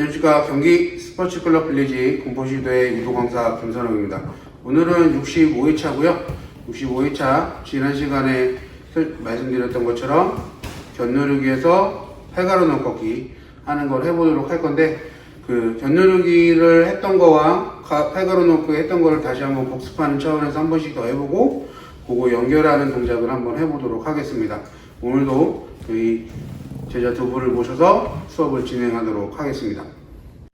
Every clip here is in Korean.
안녕하십니까 경기 스포츠클럽 빌리지 공포시도의 유도 강사 김선웅입니다. 오늘은 65회차고요. 65회차 지난 시간에 설- 말씀드렸던 것처럼 견누르기에서 팔가루 넣 꺾기 하는 걸 해보도록 할 건데 그 견누르기를 했던 거와 가- 팔가루 넣고 했던 거를 다시 한번 복습하는 차원에서 한 번씩 더 해보고 그거 연결하는 동작을 한번 해보도록 하겠습니다. 오늘도 저희 제자 두 분을 모셔서 수업을 진행하도록 하겠습니다.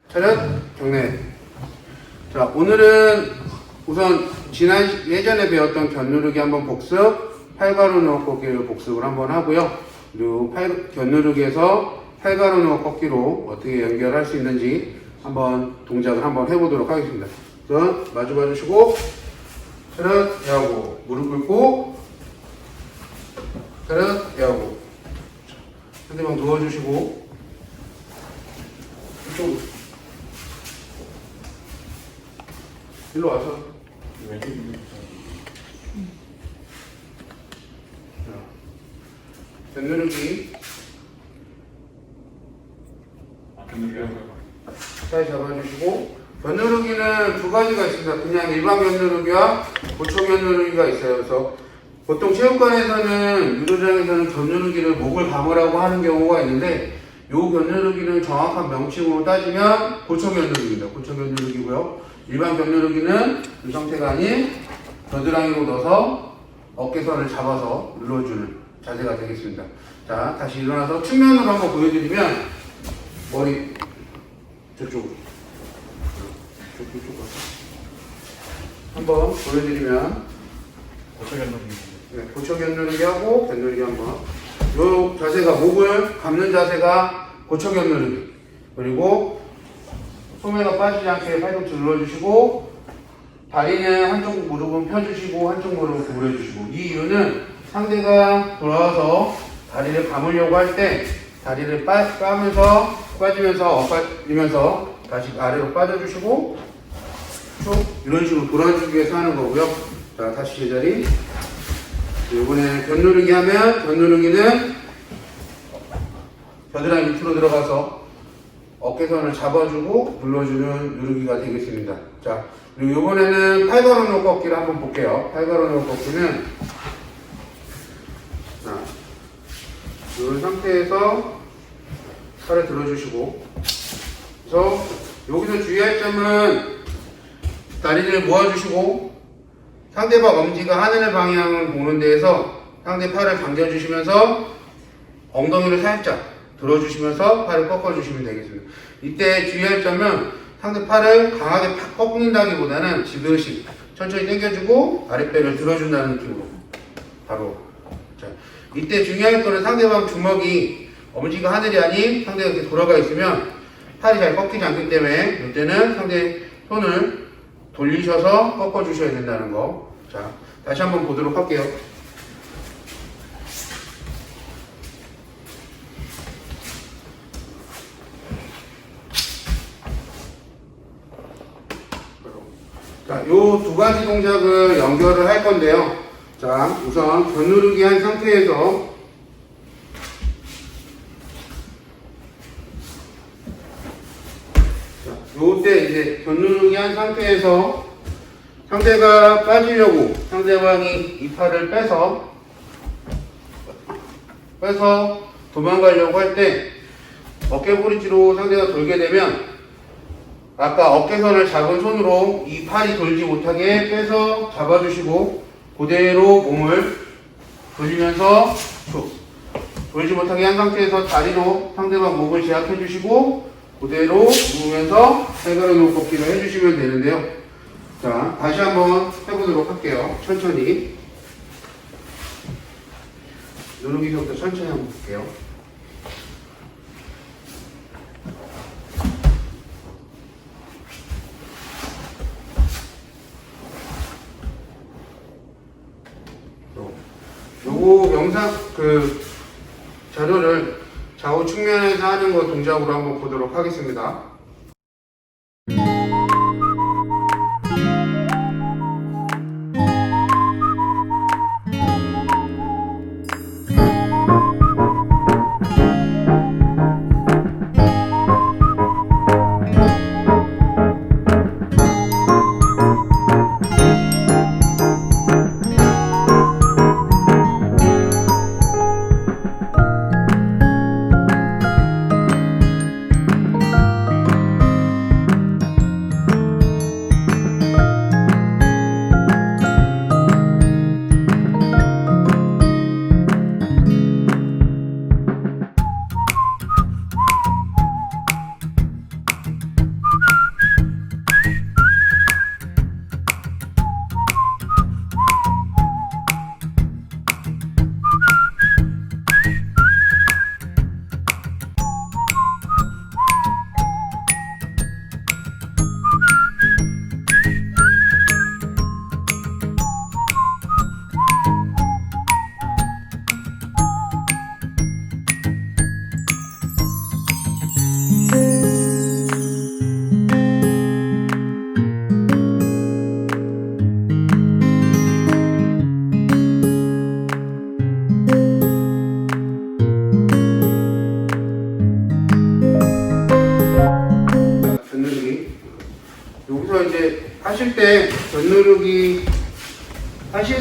차렷 경례. 자 오늘은 우선 지난 시- 예전에 배웠던 견누르기 한번 복습, 팔가루 넣어 꺾기를 복습을 한번 하고요. 그리고 팔, 견누르기에서 팔가루 넣어 꺾기로 어떻게 연결할 수 있는지 한번 동작을 한번 해보도록 하겠습니다. 우선 마주 봐주시고 차렷 야구 무릎 꿇고 차렷 야구 상대방 누워주시고 이쪽으로 일로 와서 견누르기 잘 잡아주시고 견누르기는 두 가지가 있습니다. 그냥 일반 견누르기와 고청 견누르기가 있어요. 그래서 보통 체육관에서는 유도장에서는 견누르기를 목을 감으라고 하는 경우가 있는데 요 견누르기는 정확한 명칭으로 따지면 고청 견누르기입니다. 고청 견누르기고요. 일반 견누르기는 이 상태가 아닌 겨드랑이로 넣어서 어깨선을 잡아서 눌러주는 자세가 되겠습니다. 자, 다시 일어나서 측면으로 한번 보여드리면 머리 저쪽 가서 한번 보여드리면 네, 고쳐 견누르기 하고 견누르기 한번. 요 자세가 목을 감는 자세가 고쳐 견누르기. 그리고 소매가 빠지지 않게 팔꿈치 눌러주시고 다리는 한쪽 무릎은 펴주시고 한쪽 무릎은 구부려주시고. 이 이유는 상대가 돌아와서 다리를 감으려고 할 때 다리를 빠, 까면서 빠지면서 엇빠지면서 다시 아래로 빠져주시고 쭉 이런 식으로 돌아주기 위해서 하는 거고요. 자 다시 제자리 이번에 견누르기 하면 견누르기는 겨드랑이 밑으로 들어가서 어깨선을 잡아주고 눌러주는 누르기가 되겠습니다. 자, 그리고 이번에는 팔 걸어 놓 꺾기를 한번 볼게요. 팔 걸어 놓 꺾기는 자, 이런 상태에서 팔을 들어주시고 그래서 여기서 주의할 점은 다리를 모아주시고 상대방 엄지가 하늘 방향을 보는 데에서 상대 팔을 당겨주시면서 엉덩이를 살짝 들어주시면서 팔을 꺾어주시면 되겠습니다. 이때 주의할 점은 상대 팔을 강하게 팍 꺾는다기보다는 지그시 천천히 당겨주고 아랫배를 들어준다는 느낌으로 바로 자 이때 중요할 거는 상대방 주먹이 엄지가 하늘이 아닌 상대가 이렇게 돌아가 있으면 팔이 잘 꺾이지 않기 때문에 이때는 상대 손을 돌리셔서 꺾어 주셔야 된다는 거. 자 다시 한번 보도록 할게요. 자, 요 두 가지 동작을 연결을 할 건데요. 자, 우선 견누르기 한 상태에서 자, 요때 이제 견누르기 한 상태에서 상대가 빠지려고 상대방이 이 팔을 빼서 빼서 도망가려고 할 때 어깨 브릿지로 상대가 돌게 되면 아까 어깨선을 잡은 손으로 이 팔이 돌지 못하게 빼서 잡아주시고 그대로 몸을 돌리면서 쭉 돌지 못하게 한 상태에서 다리로 상대방 목을 제압해 주시고 그대로 누우면서 해가로 놓 꺾기를 해주시면 되는데요. 자 다시 한번 해보도록 할게요. 천천히 누르기부터 천천히 한번 볼게요. 요거 영상 그 자료를 좌우 측면에서 하는 거 동작으로 한번 보도록 하겠습니다.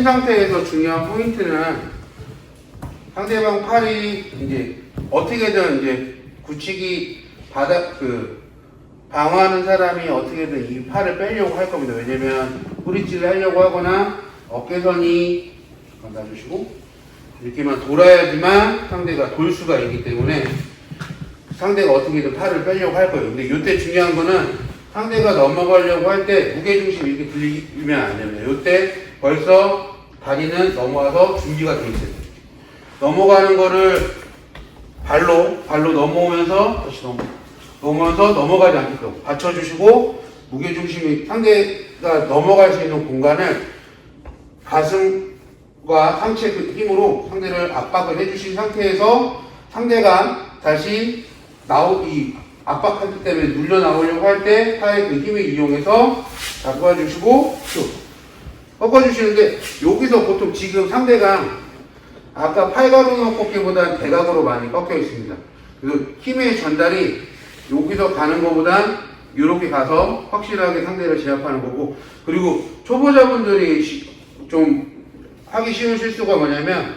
하신 상태에서 중요한 포인트는 상대방 팔이 이제 어떻게든 이제 굳히기 바닥 그 방어하는 사람이 어떻게든 이 팔을 빼려고 할 겁니다. 왜냐면 뿌리치를 하려고 하거나 어깨선이 잠깐 놔주시고 이렇게만 돌아야지만 상대가 돌 수가 있기 때문에 상대가 어떻게든 팔을 빼려고 할 거예요. 근데 이때 중요한 거는 상대가 넘어가려고 할 때 무게중심 이렇게 들리면 안 됩니다. 이때 벌써 다리는 넘어와서 준비가 돼 있어요. 넘어가는 거를 발로 발로 넘어오면서 다시 넘어 넘어면서 넘어가지 않게끔 받쳐주시고 무게 중심이 상대가 넘어갈 수 있는 공간을 가슴과 상체 그 힘으로 상대를 압박을 해주신 상태에서 상대가 다시 나오 이 압박하기 때문에 눌려 나오려고 할 때 팔의 그 힘을 이용해서 잡아주시고 쭉 꺾어주시는데 여기서 보통 지금 상대가 아까 팔가루로 꺾기보다는 대각으로 많이 꺾여 있습니다. 그래서 힘의 전달이 여기서 가는 것보단 이렇게 가서 확실하게 상대를 제압하는 거고 그리고 초보자분들이 시- 좀 하기 쉬운 실수가 뭐냐면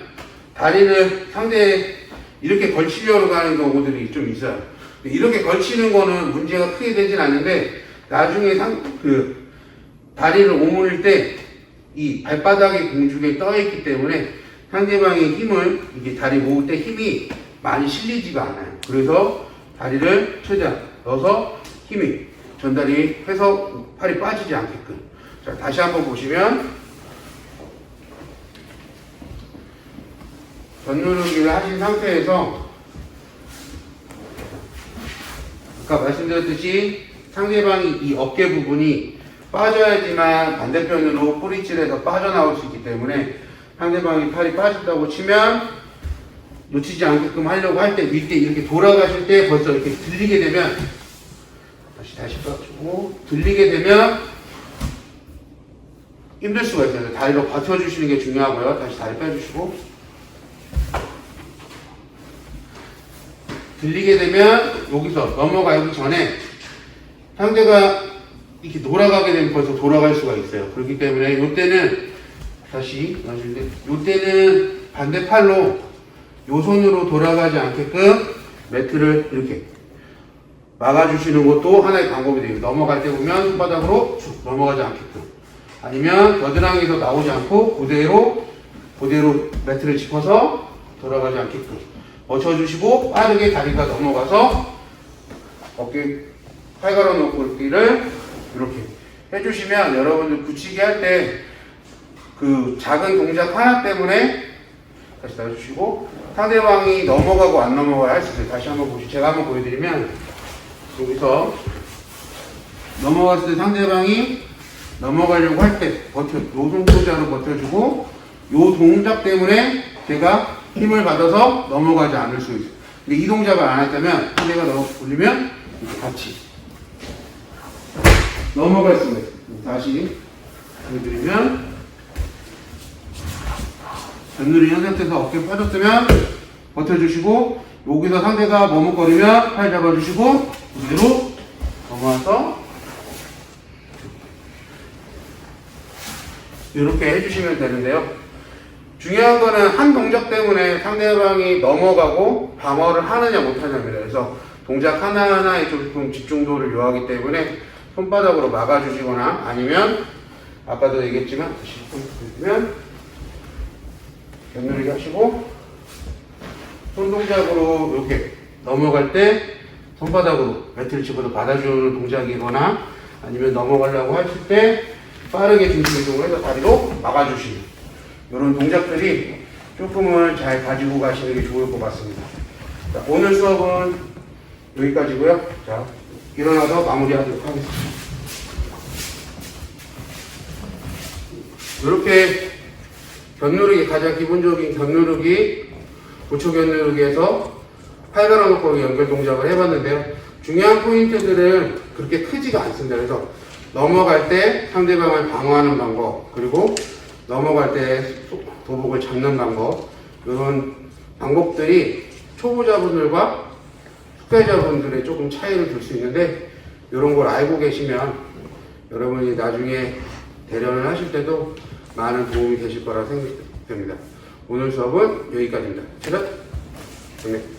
다리를 상대 이렇게 걸치려고 하는 경우들이 좀 있어요. 이렇게 걸치는 거는 문제가 크게 되진 않는데 나중에 상, 그 다리를 오므릴 때 이 발바닥이 공중에 떠 있기 때문에 상대방의 힘을 이게 다리 모을 때 힘이 많이 실리지가 않아요. 그래서 다리를 최대한 넣어서 힘이 전달이 해서 팔이 빠지지 않게끔. 자, 다시 한번 보시면 전누르기를 하신 상태에서 아까 말씀드렸듯이 상대방이 이 어깨 부분이 빠져야지만 반대편으로 뿌리질에서 빠져나올 수 있기 때문에 상대방이 팔이 빠졌다고 치면 놓치지 않게끔 하려고 할 때 밑에 이렇게 돌아가실 때 벌써 이렇게 들리게 되면 다시 다시 빠지고 들리게 되면 힘들 수가 있어요. 다리로 버텨주시는 게 중요하고요. 다시 다리 빼주시고 들리게 되면 여기서 넘어가기 전에 상대가 이렇게 돌아가게 되면 벌써 돌아갈 수가 있어요. 그렇기 때문에 이때는 다시 나중에 이때는 반대팔로 요 손으로 돌아가지 않게끔 매트를 이렇게 막아주시는 것도 하나의 방법이 돼요. 넘어갈 때 보면 손바닥으로 쭉 넘어가지 않게끔 아니면 겨드랑이에서 나오지 않고 그대로 그대로 매트를 짚어서 돌아가지 않게끔 버텨주시고 빠르게 다리가 넘어가서 어깨 팔가로 놓기를 이렇게 해주시면 여러분들 붙이기 할 때 그 작은 동작 하나 때문에 다시 놔주시고 상대방이 넘어가고 안 넘어가야 할 수 있어요. 다시 한번 보시 제가 한번 보여드리면 여기서 넘어갔을 때 상대방이 넘어가려고 할 때 버텨 노동 동작으로 버텨주고 요 동작 때문에 제가 힘을 받아서 넘어가지 않을 수 있어요. 근데 이 동작을 안 했다면 상대가 넘어 올리면 이렇게 같이 넘어갈 수가 있어요. 다시 보여드리면 전누리 현 상태에서 어깨 빠졌으면 버텨주시고 여기서 상대가 머뭇거리면 팔 잡아주시고 그대로 넘어와서 이렇게 해주시면 되는데요. 중요한 거는 한 동작 때문에 상대방이 넘어가고 방어를 하느냐 못하냐입니다. 그래서 동작 하나하나에 조금 집중도를 요하기 때문에 손바닥으로 막아주시거나 아니면 아까도 얘기했지만 다시 보면 견누리기 하시고 손 동작으로 이렇게 넘어갈 때 손바닥으로 매트를 집어서 받아주는 동작이거나 아니면 넘어가려고 하실 때 빠르게 중심 이동을 해서 다리로 막아주시는 이런 동작들이 조금은 잘 가지고 가시는 게 좋을 것 같습니다. 자, 오늘 수업은 여기까지고요. 자, 일어나서 마무리하도록 하겠습니다. 이렇게 견누르기 가장 기본적인 견누르기 고초 견누르기에서 팔가락 놓고 연결 동작을 해봤는데요. 중요한 포인트들은 그렇게 크지가 않습니다. 그래서 넘어갈 때 상대방을 방어하는 방법 그리고 넘어갈 때 도복을 잡는 방법 이런 방법들이 초보자분들과 숙달자분들의 조금 차이를 줄 수 있는데 이런 걸 알고 계시면 여러분이 나중에 대련을 하실 때도 많은 도움이 되실 거라 생각됩니다. 오늘 수업은 여기까지입니다. 차렷! 정리.